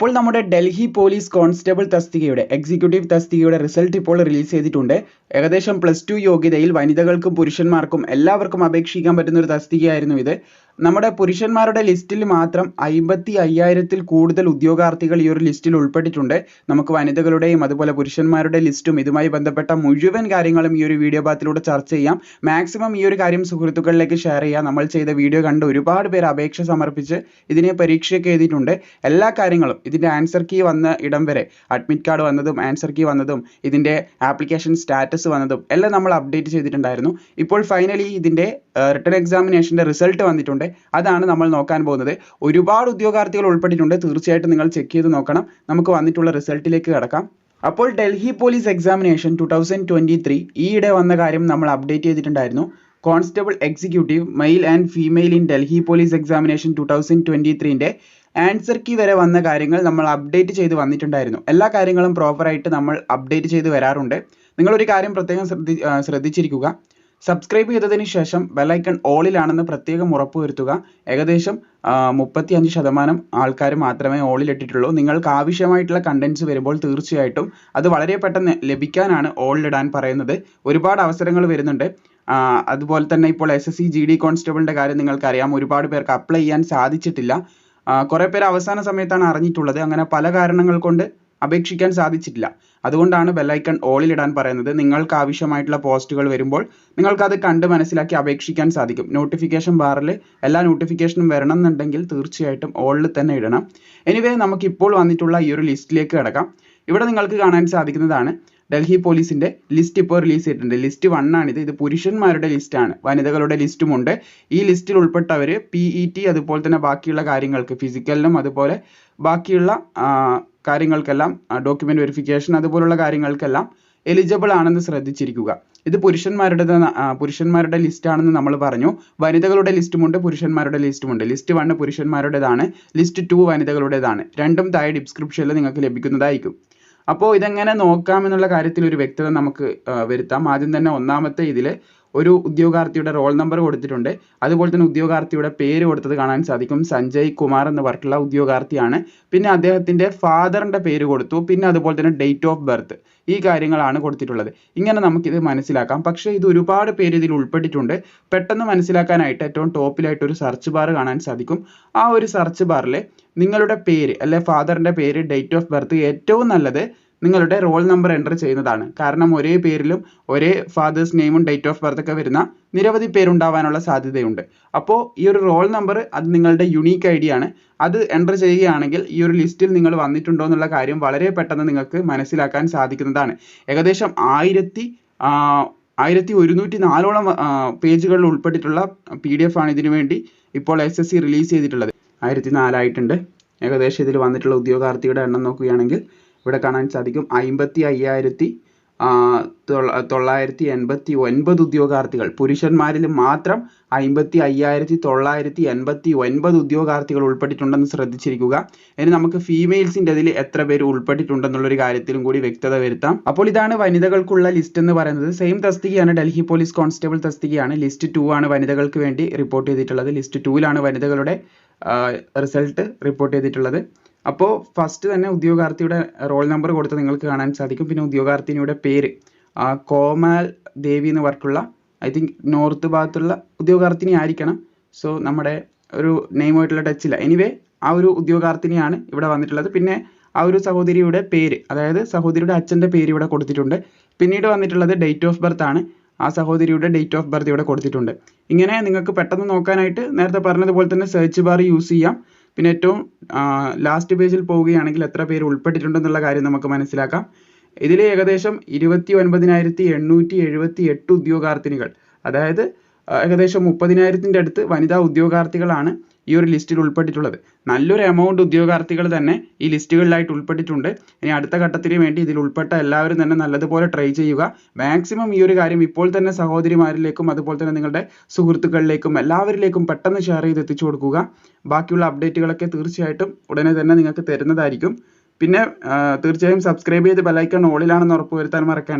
അപ്പോൾ നമ്മുടെ Delhi police constable തസ്തികയുടെ എക്സിക്യൂട്ടീവ് തസ്തികയുടെ റിസൾട്ട് ഇപ്പോൾ റിലീസ് ചെയ്തിട്ടുണ്ട്. ഏകദേശം പ്ലസ് ടു യോഗ്യതയിൽ വനിതകൾക്കും പുരുഷന്മാർക്കും എല്ലാവർക്കും അപേക്ഷിക്കാൻ പറ്റുന്ന ഒരു തസ്തികയായിരുന്നു ഇത്. നമ്മുടെ പുരുഷന്മാരുടെ ലിസ്റ്റിൽ മാത്രം അമ്പത്തി അയ്യായിരത്തിൽ കൂടുതൽ ഉദ്യോഗാർത്ഥികൾ ഈ ഒരു ലിസ്റ്റിൽ ഉൾപ്പെട്ടിട്ടുണ്ട്. നമുക്ക് വനിതകളുടെയും അതുപോലെ പുരുഷന്മാരുടെ ലിസ്റ്റും ഇതുമായി ബന്ധപ്പെട്ട മുഴുവൻ കാര്യങ്ങളും ഈ ഒരു വീഡിയോ ഭാഗത്തിലൂടെ ചർച്ച ചെയ്യാം. മാക്സിമം ഈ ഒരു കാര്യം സുഹൃത്തുക്കളിലേക്ക് ഷെയർ ചെയ്യാം. നമ്മൾ ചെയ്ത വീഡിയോ കണ്ട് ഒരുപാട് പേർ അപേക്ഷ സമർപ്പിച്ച് ഇതിനെ പരീക്ഷയൊക്കെ എഴുതിയിട്ടുണ്ട്. എല്ലാ കാര്യങ്ങളും ഇതിന്റെ ആൻസർ കീ വന്ന ഇടം വരെ അഡ്മിറ്റ് കാർഡ് വന്നതും ആൻസർ കീ വന്നതും ഇതിന്റെ ആപ്ലിക്കേഷൻ സ്റ്റാറ്റസ് വന്നതും എല്ലാം നമ്മൾ അപ്ഡേറ്റ് ചെയ്തിട്ടുണ്ടായിരുന്നു. ഇപ്പോൾ ഫൈനലി ഇതിന്റെ റിട്ടേൺ എക്സാമിനേഷന്റെ റിസൾട്ട് വന്നിട്ടുണ്ട്. അതാണ് നമ്മൾ നോക്കാൻ പോകുന്നത്. ഒരുപാട് ഉദ്യോഗാർത്ഥികൾ ഉൾപ്പെട്ടിട്ടുണ്ട്. തീർച്ചയായിട്ടും നിങ്ങൾ ചെക്ക് ചെയ്ത് നോക്കണം. നമുക്ക് വന്നിട്ടുള്ള റിസൾട്ടിലേക്ക് കിടക്കാം. അപ്പോൾ Delhi police examination two thousand twenty three ഈയിടെ വന്ന കാര്യം നമ്മൾ അപ്ഡേറ്റ് ചെയ്തിട്ടുണ്ടായിരുന്നു. Constable executive male and female in Delhi police examination two thousand twenty ത്രീന്റെ answer key വരെ വന്ന കാര്യങ്ങൾ നമ്മൾ അപ്ഡേറ്റ് ചെയ്ത് വന്നിട്ടുണ്ടായിരുന്നു. എല്ലാ കാര്യങ്ങളും പ്രോപ്പറായിട്ട് നമ്മൾ അപ്ഡേറ്റ് ചെയ്ത് വരാറുണ്ട്. നിങ്ങളൊരു കാര്യം പ്രത്യേകം ശ്രദ്ധി ശ്രദ്ധിച്ചിരിക്കുക. സബ്സ്ക്രൈബ് ചെയ്തതിന് ശേഷം ബെലൈക്കൺ ഓളിലാണെന്ന് പ്രത്യേകം ഉറപ്പുവരുത്തുക. ഏകദേശം മുപ്പത്തി അഞ്ച് ശതമാനം ആൾക്കാർ മാത്രമേ ഓളിൽ ഇട്ടിട്ടുള്ളൂ നിങ്ങൾക്ക് ആവശ്യമായിട്ടുള്ള കണ്ടൻസ് വരുമ്പോൾ തീർച്ചയായിട്ടും അത് വളരെ പെട്ടെന്ന് ലഭിക്കാനാണ് ഓളിലിടാൻ പറയുന്നത്. ഒരുപാട് അവസരങ്ങൾ വരുന്നുണ്ട്. അതുപോലെ തന്നെ ഇപ്പോൾ S S C G D കോൺസ്റ്റബിളിന്റെ കാര്യം നിങ്ങൾക്കറിയാം. ഒരുപാട് പേർക്ക് അപ്ലൈ ചെയ്യാൻ സാധിച്ചിട്ടില്ല. കുറേ പേർ അവസാന സമയത്താണ് അറിഞ്ഞിട്ടുള്ളത്. അങ്ങനെ പല കാരണങ്ങൾ കൊണ്ട് അപേക്ഷിക്കാൻ സാധിച്ചിട്ടില്ല. അതുകൊണ്ടാണ് ബെല്ലൈക്കൺ ഓളിൽ ഇടാൻ പറയുന്നത്. നിങ്ങൾക്ക് ആവശ്യമായിട്ടുള്ള പോസ്റ്റുകൾ വരുമ്പോൾ നിങ്ങൾക്ക് അത് കണ്ട് മനസ്സിലാക്കി അപേക്ഷിക്കാൻ സാധിക്കും. നോട്ടിഫിക്കേഷൻ ബാറിൽ എല്ലാ നോട്ടിഫിക്കേഷനും വരണം എന്നുണ്ടെങ്കിൽ തീർച്ചയായിട്ടും ഓളിൽ തന്നെ ഇടണം. എനിവേ നമുക്ക് ഇപ്പോൾ വന്നിട്ടുള്ള ഈ ഒരു ലിസ്റ്റിലേക്ക് കിടക്കാം. ഇവിടെ നിങ്ങൾക്ക് കാണാൻ സാധിക്കുന്നതാണ് ഡൽഹി പോലീസിന്റെ ലിസ്റ്റ് ഇപ്പോൾ റിലീസ് ചെയ്തിട്ടുണ്ട്. ലിസ്റ്റ് വൺ ആണിത്. ഇത് പുരുഷന്മാരുടെ ലിസ്റ്റാണ് വനിതകളുടെ ലിസ്റ്റുമുണ്ട് ഈ ലിസ്റ്റിൽ ഉൾപ്പെട്ടവർ PET അതുപോലെ തന്നെ ബാക്കിയുള്ള കാര്യങ്ങൾക്ക് ഫിസിക്കലിനും അതുപോലെ ബാക്കിയുള്ള കാര്യങ്ങൾക്കെല്ലാം ഡോക്യുമെന്റ് വെരിഫിക്കേഷൻ അതുപോലുള്ള കാര്യങ്ങൾക്കെല്ലാം എലിജിബിൾ ആണെന്ന് ശ്രദ്ധിച്ചിരിക്കുക. ഇത് പുരുഷന്മാരുടെ പുരുഷന്മാരുടെ ലിസ്റ്റ് ആണെന്ന് നമ്മൾ പറഞ്ഞു. വനിതകളുടെ ലിസ്റ്റുമുണ്ട് പുരുഷന്മാരുടെ ലിസ്റ്റുമുണ്ട് ലിസ്റ്റ് one പുരുഷന്മാരുടേതാണ്. ലിസ്റ്റ് ടു വനിതകളുടേതാണ്. രണ്ടും താഴെ ഡിസ്ക്രിപ്ഷനിൽ നിങ്ങൾക്ക് ലഭിക്കുന്നതായിരിക്കും. അപ്പോൾ ഇതെങ്ങനെ നോക്കാം എന്നുള്ള കാര്യത്തിൽ ഒരു വ്യക്തത നമുക്ക് വരുത്താം. ആദ്യം തന്നെ ഒന്നാമത്തെ ഇതിൽ ഒരു ഉദ്യോഗാർത്ഥിയുടെ റോൾ നമ്പർ കൊടുത്തിട്ടുണ്ട്. അതുപോലെ തന്നെ ഉദ്യോഗാർത്ഥിയുടെ പേര് കൊടുത്തത് കാണാൻ സാധിക്കും. സഞ്ജയ് കുമാർ എന്ന് പറഞ്ഞിട്ടുള്ള ഉദ്യോഗാർത്ഥിയാണ്. പിന്നെ അദ്ദേഹത്തിന്റെ ഫാദറിന്റെ പേര് കൊടുത്തു. പിന്നെ അതുപോലെ തന്നെ ഡേറ്റ് ഓഫ് ബർത്ത് ഈ കാര്യങ്ങളാണ് കൊടുത്തിട്ടുള്ളത്. ഇങ്ങനെ നമുക്കിത് മനസ്സിലാക്കാം. പക്ഷേ ഇത് ഒരുപാട് പേര് ഇതിൽ ഉൾപ്പെട്ടിട്ടുണ്ട്. പെട്ടെന്ന് മനസ്സിലാക്കാനായിട്ട് ഏറ്റവും ടോപ്പിലായിട്ട് ഒരു സെർച്ച് ബാർ കാണാൻ സാധിക്കും. ആ ഒരു സെർച്ച് ബാറിൽ നിങ്ങളുടെ പേര് അല്ലെ ഫാദറിന്റെ പേര് ഡേറ്റ് ഓഫ് ബർത്ത് ഏറ്റവും നല്ലത് നിങ്ങളുടെ റോൾ നമ്പർ എന്റർ ചെയ്യുന്നതാണ്. കാരണം ഒരേ പേരിലും ഒരേ ഫാദേഴ്സ് നെയിമും ഡേറ്റ് ഓഫ് ബർത്ത് ഒക്കെ വരുന്ന നിരവധി പേരുണ്ടാവാനുള്ള സാധ്യതയുണ്ട്. അപ്പോൾ ഈ ഒരു റോൾ നമ്പർ അത് നിങ്ങളുടെ യുണീക്ക് ഐ ആണ്. അത് എന്റർ ചെയ്യുകയാണെങ്കിൽ ഈ ഒരു ലിസ്റ്റിൽ നിങ്ങൾ വന്നിട്ടുണ്ടോ എന്നുള്ള കാര്യം വളരെ പെട്ടെന്ന് നിങ്ങൾക്ക് മനസ്സിലാക്കാൻ സാധിക്കുന്നതാണ്. ഏകദേശം ആയിരത്തി ആയിരത്തി ഒരുന്നൂറ്റി നാലോളം പേജുകളിൽ ഉൾപ്പെട്ടിട്ടുള്ള പി ഡി എഫ് ആണ് ഇതിനു വേണ്ടി ഇപ്പോൾ എസ് എസ് സി റിലീസ് ചെയ്തിട്ടുള്ളത്. ആയിരത്തി നാലായിട്ടുണ്ട് ഏകദേശം ഇതിൽ വന്നിട്ടുള്ള ഉദ്യോഗാർത്ഥിയുടെ എണ്ണം നോക്കുകയാണെങ്കിൽ ഇവിടെ കാണാൻ സാധിക്കും. അമ്പത്തി അയ്യായിരത്തി തൊള്ളായിരത്തി എൺപത്തി ഒൻപത് ഉദ്യോഗാർത്ഥികൾ. പുരുഷന്മാരിൽ മാത്രം അമ്പത്തി അയ്യായിരത്തി തൊള്ളായിരത്തി എൺപത്തി ഒൻപത് ഉദ്യോഗാർത്ഥികൾ ഉൾപ്പെട്ടിട്ടുണ്ടെന്ന് ശ്രദ്ധിച്ചിരിക്കുക. ഇനി നമുക്ക് ഫീമെയിൽസിന്റെ അതിൽ എത്ര പേര് ഉൾപ്പെട്ടിട്ടുണ്ടെന്നുള്ളൊരു കാര്യത്തിലും കൂടി വ്യക്തത വരുത്താം. അപ്പോൾ ഇതാണ് വനിതകൾക്കുള്ള ലിസ്റ്റ് എന്ന് പറയുന്നത്. സെയിം തസ്തികയാണ് ഡൽഹി പോലീസ് കോൺസ്റ്റബിൾ തസ്തികയാണ്. ലിസ്റ്റ് ടു ആണ് വനിതകൾക്ക് വേണ്ടി റിപ്പോർട്ട് ചെയ്തിട്ടുള്ളത്. ലിസ്റ്റ് ലാണ് വനിതകളുടെ റിസൾട്ട് റിപ്പോർട്ട് ചെയ്തിട്ടുള്ളത്. അപ്പോൾ ഫസ്റ്റ് തന്നെ ഉദ്യോഗാർത്ഥിയുടെ റോൾ നമ്പർ കൊടുത്ത് നിങ്ങൾക്ക് കാണാൻ സാധിക്കും. പിന്നെ ഉദ്യോഗാർത്ഥിനിയുടെ പേര്. കോമാൽ ദേവി എന്ന് പറഞ്ഞിട്ടുള്ള ഐ തിങ്ക് നോർത്ത് ഭാഗത്തുള്ള ഉദ്യോഗാർത്ഥിനി ആയിരിക്കണം. സോ നമ്മുടെ ഒരു നെയിമായിട്ടുള്ള ടച്ചില്ല എനിവേ ആ ഒരു ഉദ്യോഗാർത്ഥിനിയാണ് ഇവിടെ വന്നിട്ടുള്ളത്. പിന്നെ ആ ഒരു സഹോദരിയുടെ പേര് അതായത് സഹോദരിയുടെ അച്ഛന്റെ പേര് ഇവിടെ കൊടുത്തിട്ടുണ്ട്. പിന്നീട് വന്നിട്ടുള്ളത് ഡേറ്റ് ഓഫ് ബർത്ത് ആണ്. ആ സഹോദരിയുടെ ഡേറ്റ് ഓഫ് ബർത്ത് ഇവിടെ കൊടുത്തിട്ടുണ്ട്. ഇങ്ങനെ നിങ്ങൾക്ക് പെട്ടെന്ന് നോക്കാനായിട്ട് നേരത്തെ പറഞ്ഞതുപോലെ തന്നെ സെർച്ച് ബാർ യൂസ് ചെയ്യാം. പിന്നെ ഏറ്റവും ലാസ്റ്റ് പേജിൽ പോവുകയാണെങ്കിൽ എത്ര പേര് ഉൾപ്പെട്ടിട്ടുണ്ടെന്നുള്ള കാര്യം നമുക്ക് മനസ്സിലാക്കാം. ഇതിൽ ഏകദേശം ഇരുപത്തി ഒൻപതിനായിരത്തി എണ്ണൂറ്റി എഴുപത്തി എട്ട് ഉദ്യോഗാർത്ഥിനികൾ. അതായത് ഏകദേശം മുപ്പതിനായിരത്തിന്റെ അടുത്ത് വനിതാ ഉദ്യോഗാർത്ഥികളാണ് ഈ ഒരു ലിസ്റ്റിൽ ഉൾപ്പെട്ടിട്ടുള്ളത്. നല്ലൊരു എമൗണ്ട് ഉദ്യോഗാർത്ഥികൾ തന്നെ ഈ ലിസ്റ്റുകളിലായിട്ട് ഉൾപ്പെട്ടിട്ടുണ്ട്. ഇനി അടുത്ത ഘട്ടത്തിന് വേണ്ടി ഇതിൽ ഉൾപ്പെട്ട എല്ലാവരും തന്നെ നല്ലതുപോലെ ട്രൈ ചെയ്യുക. മാക്സിമം ഈ ഒരു കാര്യം ഇപ്പോൾ തന്നെ സഹോദരിമാരിലേക്കും അതുപോലെ തന്നെ നിങ്ങളുടെ സുഹൃത്തുക്കളിലേക്കും എല്ലാവരിലേക്കും പെട്ടെന്ന് ഷെയർ ചെയ്ത് എത്തിച്ചു കൊടുക്കുക. ബാക്കിയുള്ള അപ്ഡേറ്റുകളൊക്കെ തീർച്ചയായിട്ടും ഉടനെ തന്നെ നിങ്ങൾക്ക് തരുന്നതായിരിക്കും. പിന്നെ തീർച്ചയായും സബ്സ്ക്രൈബ് ചെയ്ത് ബെലൈക്കൺ ഓളിലാണെന്ന് ഉറപ്പുവരുത്താൻ മറക്കേണ്ട.